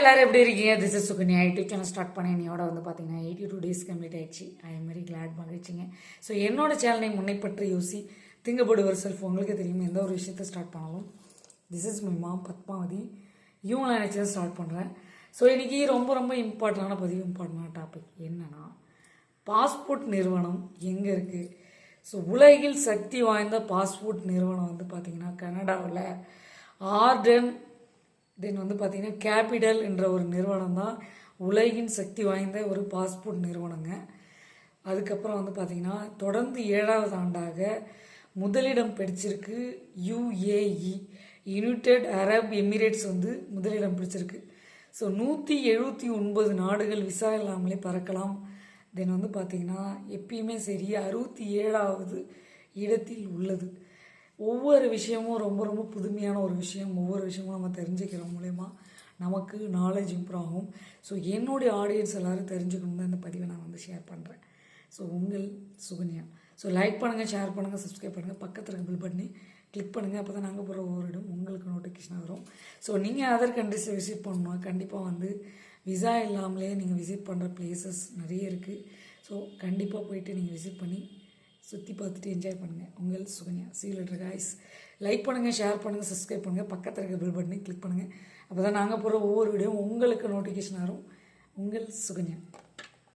எல்லாரும் எப்படி இருக்கீங்க? This is Sukanya YouTube channel start பண்ண என்னையோட வந்து பார்த்தீங்கன்னா எயிட்டி டூ டேஸ் கம்ப்ளீட் ஆயிடுச்சு. ஐ எம் வெரி கிளாட் மகிழ்ச்சிங்க. ஸோ என்னோட சேனலை முன்னைப்பற்றி யோசி. திங்கப்படுவர் செல்ஃப் உங்களுக்கு தெரியும். எந்த ஒரு விஷயத்தை ஸ்டார்ட் பண்ணாலும். This is my mom Padmavathi. இவங்களை நினச்சி தான் ஸ்டார்ட் பண்ணுறேன் ஸோ இன்றைக்கி ரொம்ப ரொம்ப இம்பார்ட்டண்டான பதிவு இம்பார்ட்டண்டான டாபிக் என்னென்னா பாஸ்போர்ட் நிறுவனம் எங்கே இருக்குது ஸோ உலகில் சக்தி வாய்ந்த பாஸ்போர்ட் நிறுவனம் வந்து பார்த்திங்கன்னா கனடாவில். ஆர்டன் தென் வந்து பார்த்திங்கன்னா கேபிட்டல் என்ற ஒரு நிறுவனம் தான் உலகின் சக்தி வாய்ந்த ஒரு பாஸ்போர்ட் நிறுவனங்க. அதுக்கப்புறம் வந்து பார்த்திங்கன்னா தொடர்ந்து ஏழாவது ஆண்டாக முதலிடம் பிடிச்சிருக்கு யுஏஇ யுனைடெட் அரப் எமிரேட்ஸ் வந்து முதலிடம் பிடிச்சிருக்கு. ஸோ நூற்றி எழுபத்தி ஒன்பது நாடுகள் விசா இல்லாமலே பறக்கலாம். தென் வந்து பார்த்திங்கன்னா எப்பயுமே சரி அறுபத்தி ஏழாவது இடத்தில் உள்ளது. ஒவ்வொரு விஷயமும் ரொம்ப ரொம்ப புதுமையான ஒரு விஷயம். ஒவ்வொரு விஷயமும் நம்ம தெரிஞ்சுக்கிற மூலயமா நமக்கு நாலேஜ் இம்ப்ரூவ் ஆகும். ஸோ என்னுடைய ஆடியன்ஸ் எல்லோரும் தெரிஞ்சுக்கணும் தான் இந்த பதிவை நான் வந்து ஷேர் பண்ணுறேன் ஸோ உங்கள் சுகன்யா. ஸோ லைக் பண்ணுங்கள் ஷேர் பண்ணுங்கள் சப்ஸ்கிரைப் பண்ணுங்கள் பக்கத்தில் இருக்க பில் பண்ணி கிளிக் பண்ணுங்கள் அப்போ தான் நாங்கள் போகிற ஒவ்வொரு இடம் உங்களுக்கு நோட்டிஃபிகேஷன் வரும். ஸோ நீங்கள் அதர் கண்ட்ரிஸை விசிட் பண்ணணும் கண்டிப்பாக வந்து விசா இல்லாமலே நீங்கள் விசிட் பண்ணுற பிளேசஸ் நிறைய இருக்குது ஸோ கண்டிப்பாக போயிட்டு நீங்கள் விசிட் பண்ணி சுற்றி பார்த்துட்டு என்ஜாய் பண்ணுங்கள் உங்கள் Sukanya. See later guys like பண்ணுங்கள் ஷேர் பண்ணுங்கள் சப்ஸ்கிரைப் பண்ணுங்கள் பக்கத்தில் இருக்க பில் பட்டனை கிளிக் பண்ணுங்கள் அப்போ தான் நாங்கள் போகிற ஒவ்வொரு வீடியோவும் உங்களுக்கு நோட்டிஃபிகேஷன் வரும். உங்கள் சுகன்யா.